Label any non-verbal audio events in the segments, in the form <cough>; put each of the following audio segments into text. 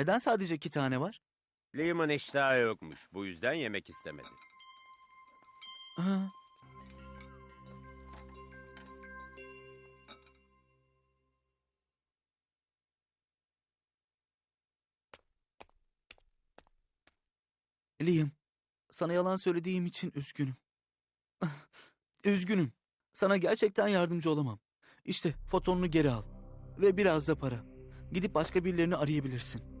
Neden sadece iki tane var? Liam'ın iştahı yokmuş. Bu yüzden yemek istemedi. Ha. Liam, sana yalan söylediğim için üzgünüm. <laughs> üzgünüm. Sana gerçekten yardımcı olamam. İşte fotonunu geri al. Ve biraz da para. Gidip başka birilerini arayabilirsin.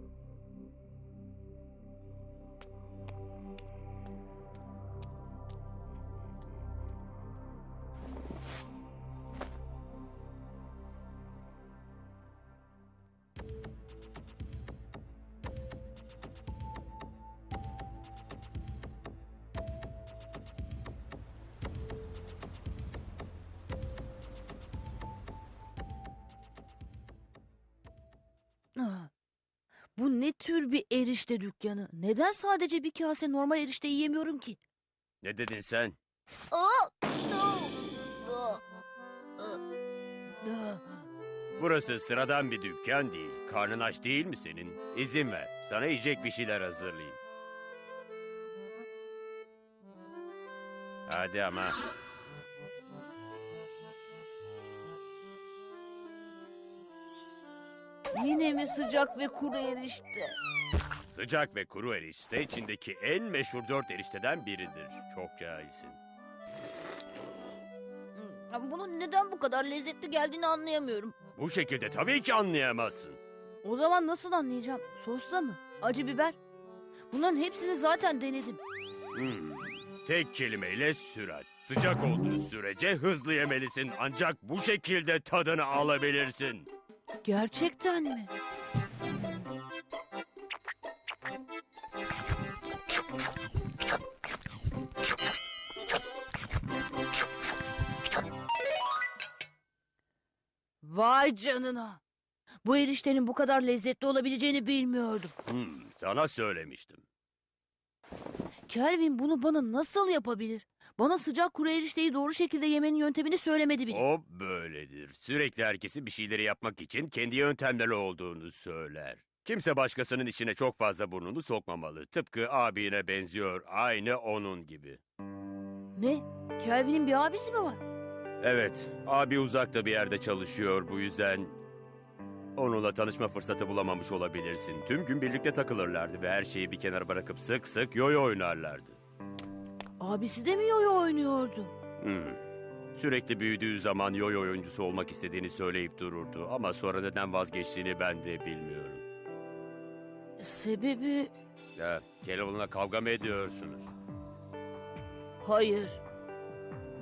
Bu ne tür bir erişte dükkanı? Neden sadece bir kase normal erişte yiyemiyorum ki? Ne dedin sen? Burası sıradan bir dükkan değil. Karnın aç değil mi senin? İzin ver. Sana yiyecek bir şeyler hazırlayayım. Hadi ama. Yine mi sıcak ve kuru erişte? Sıcak ve kuru erişte içindeki en meşhur dört erişteden biridir. Çok cahilsin. Hmm, Bunun neden bu kadar lezzetli geldiğini anlayamıyorum. Bu şekilde tabii ki anlayamazsın. O zaman nasıl anlayacağım? Sosla mı? Acı biber? Bunların hepsini zaten denedim. Hmm. Tek kelimeyle sürat. Sıcak olduğu sürece hızlı yemelisin. Ancak bu şekilde tadını alabilirsin. Gerçekten mi? Vay canına. Bu eriştenin bu kadar lezzetli olabileceğini bilmiyordum. Hmm, sana söylemiştim. Kelvin bunu bana nasıl yapabilir? Bana sıcak kuru erişteyi doğru şekilde yemenin yöntemini söylemedi bile. O böyledir. Sürekli herkesi bir şeyleri yapmak için kendi yöntemleri olduğunu söyler. Kimse başkasının işine çok fazla burnunu sokmamalı. Tıpkı abine benziyor. Aynı onun gibi. Ne? Kelvin'in bir abisi mi var? Evet, abi uzakta bir yerde çalışıyor. Bu yüzden onunla tanışma fırsatı bulamamış olabilirsin. Tüm gün birlikte takılırlardı ve her şeyi bir kenara bırakıp sık sık yoyo oynarlardı. Abisi de mi yoyo oynuyordu? Hmm. Sürekli büyüdüğü zaman yoyo oyuncusu olmak istediğini söyleyip dururdu. Ama sonra neden vazgeçtiğini ben de bilmiyorum. Sebebi... Ya, Keloğlan'la kavga mı ediyorsunuz? Hayır.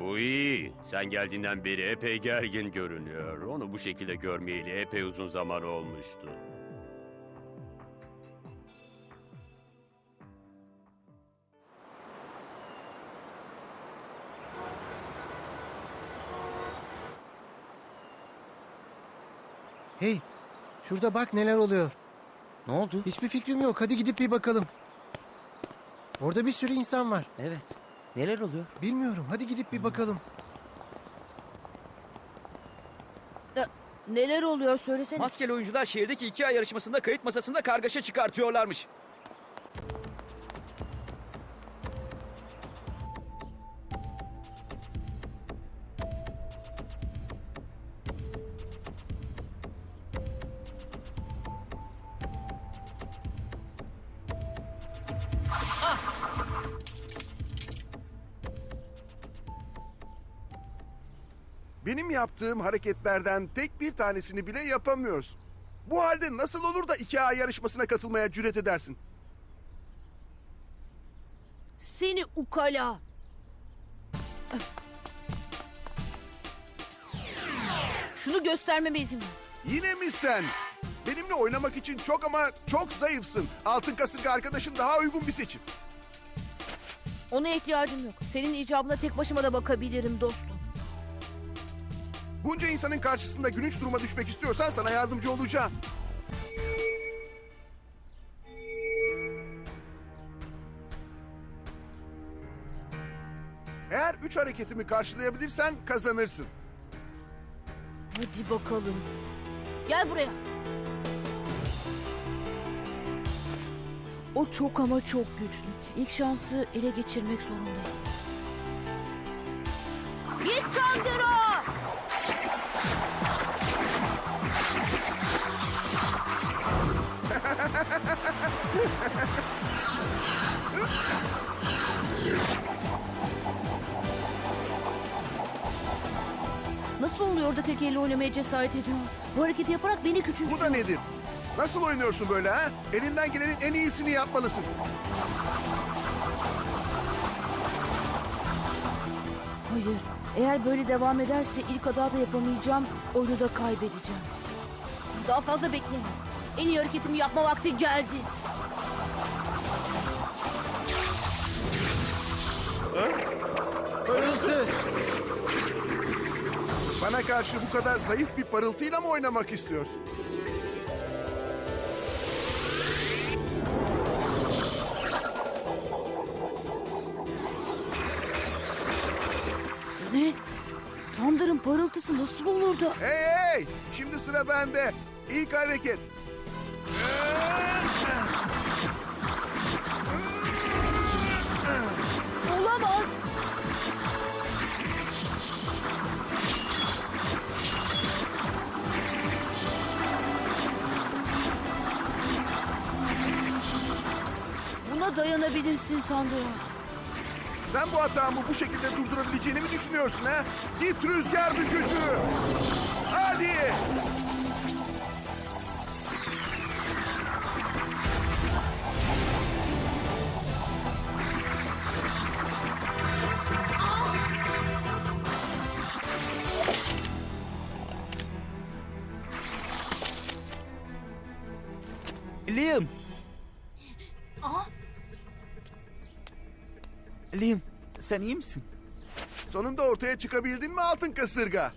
Bu iyi. Sen geldiğinden beri epey gergin görünüyor. Onu bu şekilde görmeyeli epey uzun zaman olmuştu. Hey, şurada bak neler oluyor. Ne oldu? Hiçbir fikrim yok. Hadi gidip bir bakalım. Orada bir sürü insan var. Evet. Neler oluyor? Bilmiyorum. Hadi gidip bir bakalım. Neler oluyor söylesene. Maskeli oyuncular şehirdeki iki ay yarışmasında kayıt masasında kargaşa çıkartıyorlarmış. Yaptığım hareketlerden tek bir tanesini bile yapamıyorsun. Bu halde nasıl olur da 2A yarışmasına katılmaya cüret edersin? Seni ukala. Şunu göstermeme izin ver. Yine mi sen? Benimle oynamak için çok ama çok zayıfsın. Altın kasırga arkadaşın daha uygun bir seçim. Ona ihtiyacım yok. Senin icabına tek başıma da bakabilirim dostum. Bunca insanın karşısında gülünç duruma düşmek istiyorsan sana yardımcı olacağım. Eğer üç hareketimi karşılayabilirsen kazanırsın. Hadi bakalım. Gel buraya. O çok ama çok güçlü. İlk şansı ele geçirmek zorundayım. Git Kandera! Nasıl oluyor da tek elle oynamaya cesaret ediyor? Bu hareketi yaparak beni küçümsüyor. Bu da nedir? Nasıl oynuyorsun böyle ha? Elinden gelenin en iyisini yapmalısın. Hayır. Eğer böyle devam ederse ilk hata da yapamayacağım, oyunu da kaybedeceğim. Daha fazla bekleme. En iyi hareketimi yapma vakti geldi. Parıltı. Bana karşı bu kadar zayıf bir parıltıyla mı oynamak istiyorsun? Ne? Thunder'ın parıltısı nasıl olur da... Hey hey! Şimdi sıra bende. İlk hareket. Dayanabilirsin Thunder. Sen bu hatamı bu şekilde durdurabileceğini mi düşünüyorsun ha? Git rüzgar bükücü. Hadi. Sen iyi misin? Sonunda ortaya çıkabildin mi altın kasırga?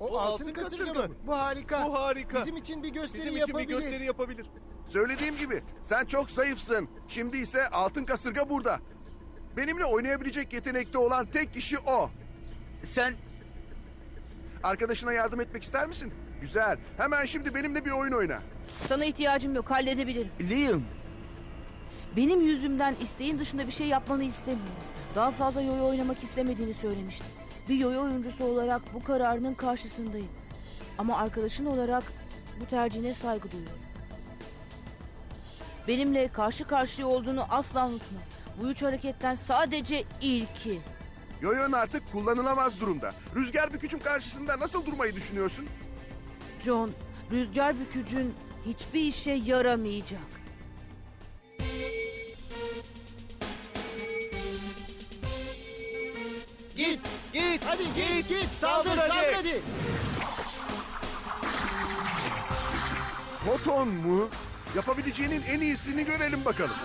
O altın, kasırga, mı? Bu harika. Bu harika. Bizim için bir gösteri Bizim için yapabilir. bir gösteri yapabilir. Söylediğim gibi sen çok zayıfsın. Şimdi ise altın kasırga burada. Benimle oynayabilecek yetenekte olan tek kişi o. Sen... Arkadaşına yardım etmek ister misin? Güzel. Hemen şimdi benimle bir oyun oyna. Sana ihtiyacım yok, halledebilirim. Liam, Benim yüzümden isteğin dışında bir şey yapmanı istemiyorum. Daha fazla yoyo oynamak istemediğini söylemiştin. Bir yoyo oyuncusu olarak bu kararının karşısındayım. Ama arkadaşın olarak bu tercihine saygı duyuyorum. Benimle karşı karşıya olduğunu asla unutma. Bu üç hareketten sadece ilki. Yoyon artık kullanılamaz durumda. Rüzgar bükücün karşısında nasıl durmayı düşünüyorsun? John, rüzgar bükücün hiçbir işe yaramayacak. Git. Git. Hadi git git. Saldır Saldır hadi. saldır hadi. Foton mu? Yapabileceğinin en iyisini görelim bakalım.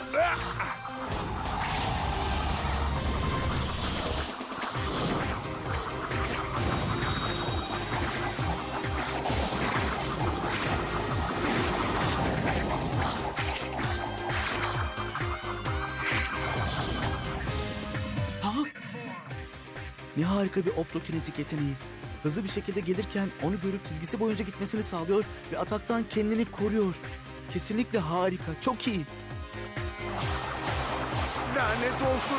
Ne harika bir optokinetik yeteneği. Hızlı bir şekilde gelirken onu görüp çizgisi boyunca gitmesini sağlıyor ve ataktan kendini koruyor. Kesinlikle harika, çok iyi. Lanet olsun.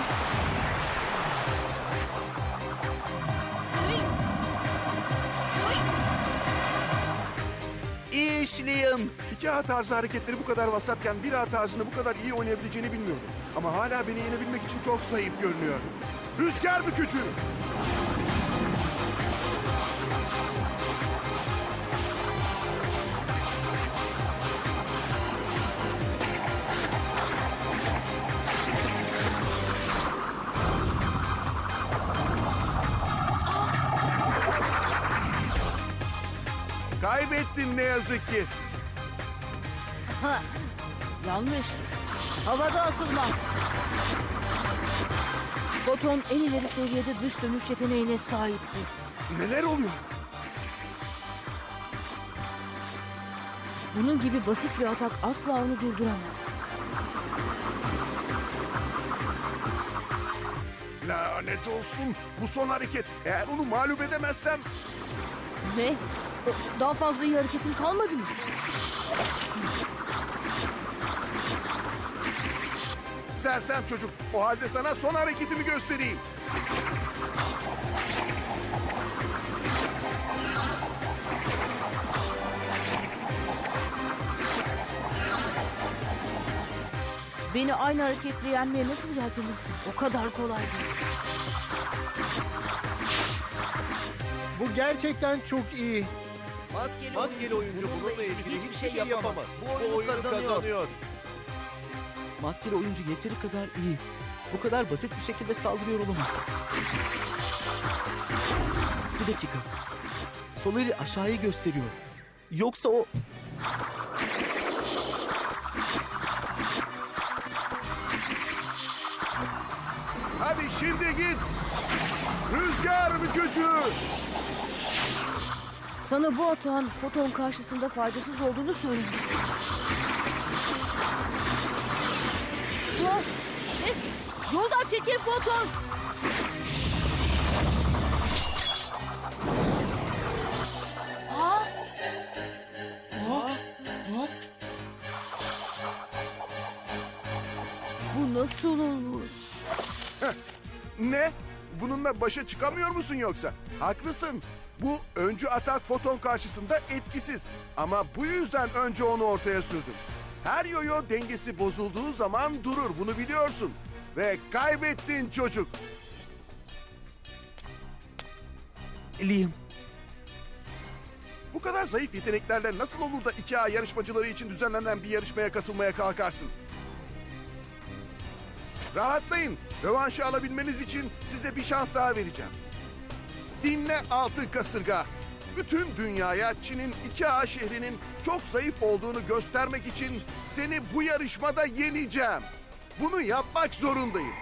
İyi iş Liam. İki A tarzı hareketleri bu kadar vasatken bir A tarzını bu kadar iyi oynayabileceğini bilmiyordum. Ama hala beni yenebilmek için çok zayıf görünüyor. Rüzgar bükücü. Yazık ki. Ha, yanlış. Havada asılma. Foton en ileri seviyede dış dönüş yeteneğine sahipti. Neler oluyor? Bunun gibi basit bir atak asla onu durduramaz. Lanet olsun. Bu son hareket. Eğer onu mağlup edemezsem Ne? Daha fazla iyi hareketin kalmadı mı? sersem çocuk. O halde sana son hareketimi göstereyim. Beni aynı hareketle yenmeye nasıl yeltenirsin? O kadar kolay değil. Bu gerçekten çok iyi. Maskeli, Maskeli oyuncu bununla ilgili hiçbir şey yapamaz. Bu oyunu, kazanıyor. Maskeli oyuncu yeteri kadar iyi. Bu kadar basit bir şekilde saldırıyor olamaz. Bir dakika. Sol eli aşağıyı gösteriyor. Yoksa o... Hadi şimdi git. Rüzgar bükücü. Sana bu atağın foton karşısında faydasız olduğunu söylemiştim. Ah! Ne? Yoldan çekil foton! Bu nasıl olur? Ne? Bununla başa çıkamıyor musun yoksa? Haklısın. Bu öncü atak foton karşısında etkisiz. Ama bu yüzden önce onu ortaya sürdüm. Her yoyo dengesi bozulduğu zaman durur. Bunu biliyorsun. Ve kaybettin çocuk. Liam, Bu kadar zayıf yeteneklerle nasıl olur da 2A yarışmacıları için düzenlenen bir yarışmaya katılmaya kalkarsın? Rahatlayın. Rövanşı alabilmeniz için size bir şans daha vereceğim. Dinle altın kasırga. Bütün dünyaya Çin'in 2A şehrinin çok zayıf olduğunu göstermek için seni bu yarışmada yeneceğim. Bunu yapmak zorundayım.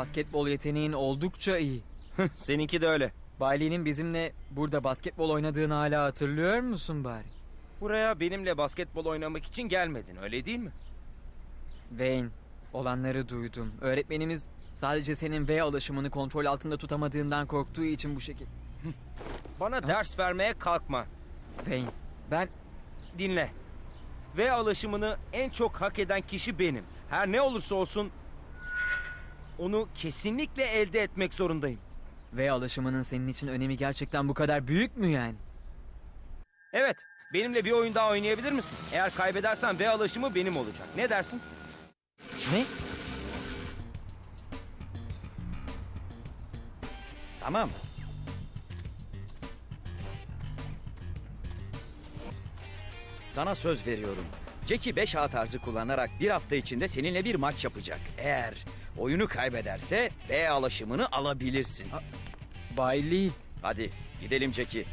Basketbol yeteneğin oldukça iyi. Seninki de öyle. Bailey'nin bizimle burada basketbol oynadığını hala hatırlıyor musun bari? Buraya benimle basketbol oynamak için gelmedin öyle değil mi? Wayne, olanları duydum. Öğretmenimiz sadece senin V alışımını kontrol altında tutamadığından korktuğu için bu şekil. Bana ders vermeye kalkma. Wayne, ben Dinle. Ve alışımını en çok hak eden kişi benim. Her ne olursa olsun onu kesinlikle elde etmek zorundayım. V alışımının senin için önemi gerçekten bu kadar büyük mü yani? Evet, benimle bir oyun daha oynayabilir misin? Eğer kaybedersen ve alışımı benim olacak. Ne dersin? Ne? Tamam. Sana söz veriyorum. Jackie 5A tarzı kullanarak bir hafta içinde seninle bir maç yapacak. Eğer oyunu kaybederse B alaşımını alabilirsin. Bailey, Hadi gidelim Jackie.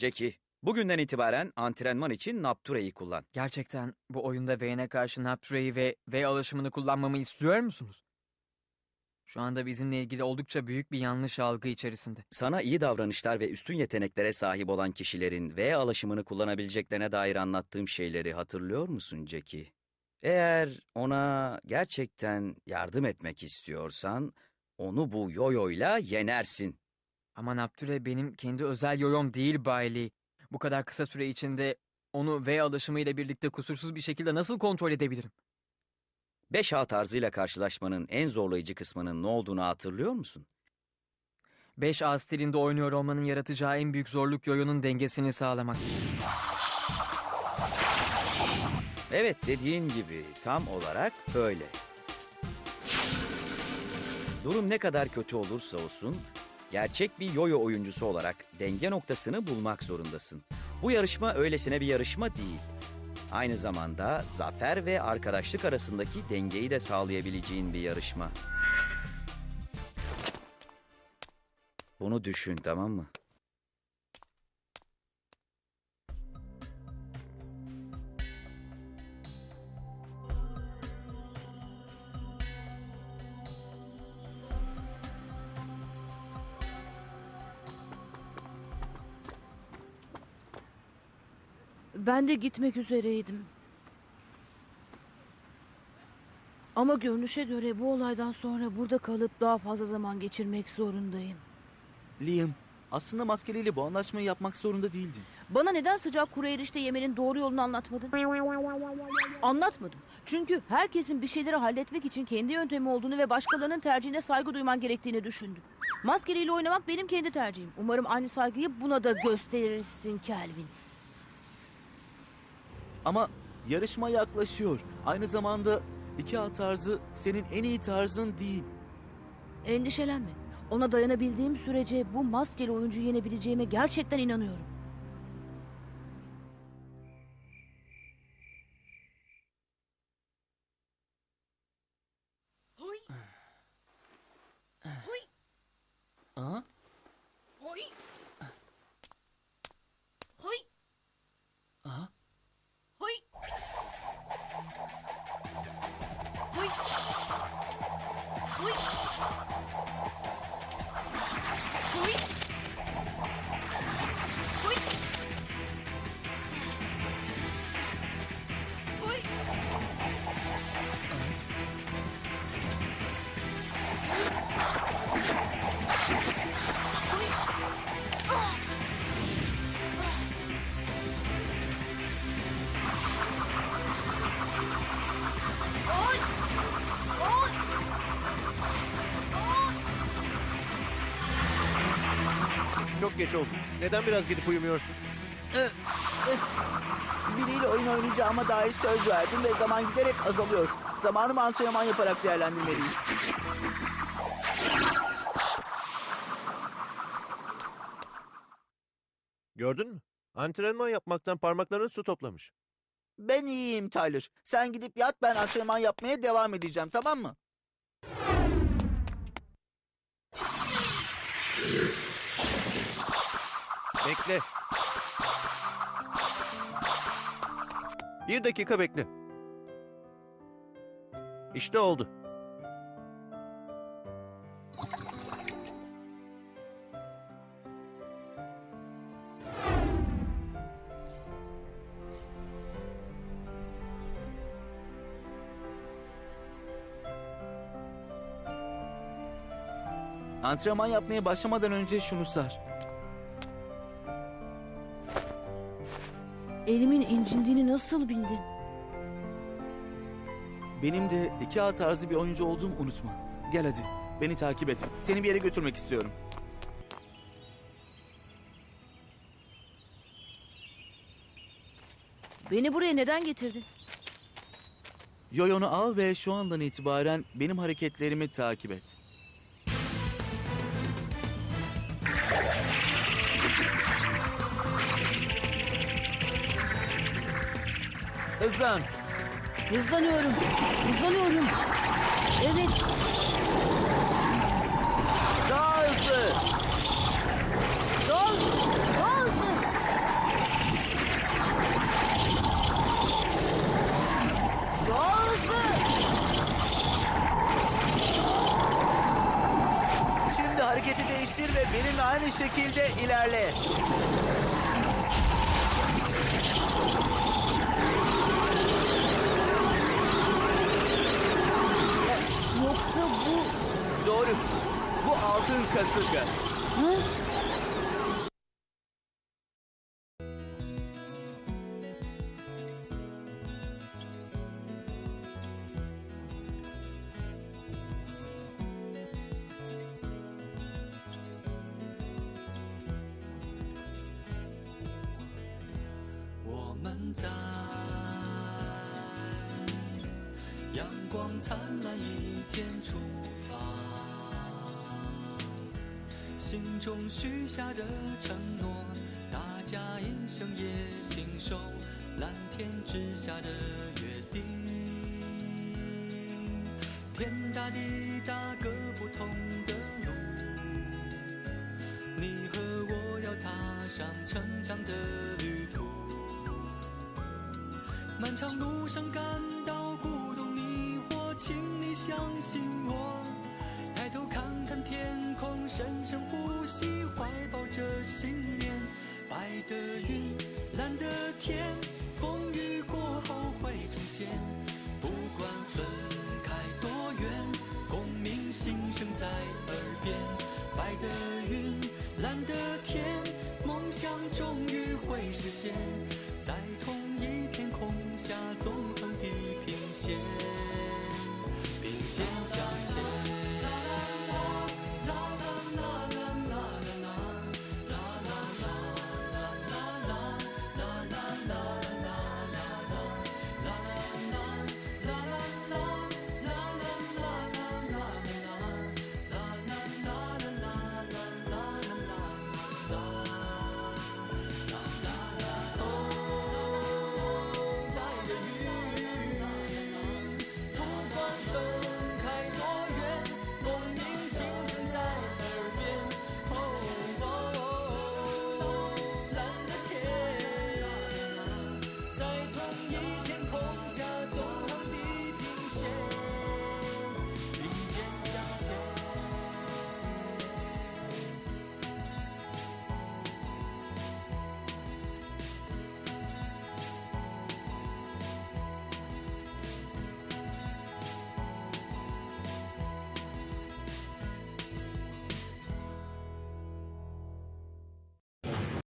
Jackie, Bugünden itibaren antrenman için Napture'yi kullan. Gerçekten bu oyunda Vayne'e karşı Napture'yi ve V alışımını kullanmamı istiyor musunuz? Şu anda bizimle ilgili oldukça büyük bir yanlış algı içerisinde. Sana iyi davranışlar ve üstün yeteneklere sahip olan kişilerin V alışımını kullanabileceklerine dair anlattığım şeyleri hatırlıyor musun Jackie? Eğer ona gerçekten yardım etmek istiyorsan onu bu yoyoyla yenersin. Ama Napture benim kendi özel yoyom değil Bay Lee. Bu kadar kısa süre içinde onu V alışımıyla birlikte kusursuz bir şekilde nasıl kontrol edebilirim? 5A tarzıyla karşılaşmanın en zorlayıcı kısmının ne olduğunu hatırlıyor musun? 5A stilinde oynuyor olmanın yaratacağı en büyük zorluk yoyonun dengesini sağlamaktır. Evet dediğin gibi tam olarak öyle. Durum ne kadar kötü olursa olsun gerçek bir yoyo oyuncusu olarak denge noktasını bulmak zorundasın. Bu yarışma öylesine bir yarışma değil. Aynı zamanda zafer ve arkadaşlık arasındaki dengeyi de sağlayabileceğin bir yarışma. Bunu düşün tamam mı? Ben de gitmek üzereydim. Ama görünüşe göre bu olaydan sonra burada kalıp daha fazla zaman geçirmek zorundayım. Liam, aslında maskeliyle bu anlaşmayı yapmak zorunda değildin. Bana neden sıcak kuru erişte yemenin doğru yolunu anlatmadın? Anlatmadım. Çünkü herkesin bir şeyleri halletmek için kendi yöntemi olduğunu ve başkalarının tercihine saygı duyman gerektiğini düşündüm. Maskeliyle oynamak benim kendi tercihim. Umarım aynı saygıyı buna da gösterirsin Kelvin. Ama yarışma yaklaşıyor. Aynı zamanda iki A tarzı senin en iyi tarzın değil. Endişelenme. Ona dayanabildiğim sürece bu maskeli oyuncuyu yenebileceğime gerçekten inanıyorum. Geç oldu. Neden biraz gidip uyumuyorsun? Biriyle oyun oynayacağıma dair söz verdim ve zaman giderek azalıyor. Zamanımı antrenman yaparak değerlendirmeliyim. Gördün mü? Antrenman yapmaktan parmakların su toplamış. Ben iyiyim Tyler. Sen gidip yat ben antrenman yapmaya devam edeceğim tamam mı? Bekle. Bir dakika bekle. İşte oldu. Antrenman yapmaya başlamadan önce şunu sar. Elimin incindiğini nasıl bildin? Benim de iki A tarzı bir oyuncu olduğumu unutma. Gel hadi. Beni takip et. Seni bir yere götürmek istiyorum. Beni buraya neden getirdin? Yoyonu al ve şu andan itibaren benim hareketlerimi takip et. Hızlan. Hızlanıyorum. Hızlanıyorum. Evet. Daha hızlı. Daha hızlı. Daha hızlı. Daha hızlı. Şimdi hareketi değiştir ve benimle aynı şekilde ilerle. 四天我们在阳光灿烂一天出发。心中许下的承诺，大家一生也信守蓝天之下的约定。天大地大各不同的路，你和我要踏上成长的旅途。漫长路上感到孤独迷惑，请你相信。深深呼吸，怀抱着信念。白的云，蓝的天，风雨过后会重现。不管分开多远，共鸣心声在耳边。白的云，蓝的天，梦想终于会实现，在同一天空下纵横地平线，并肩向前。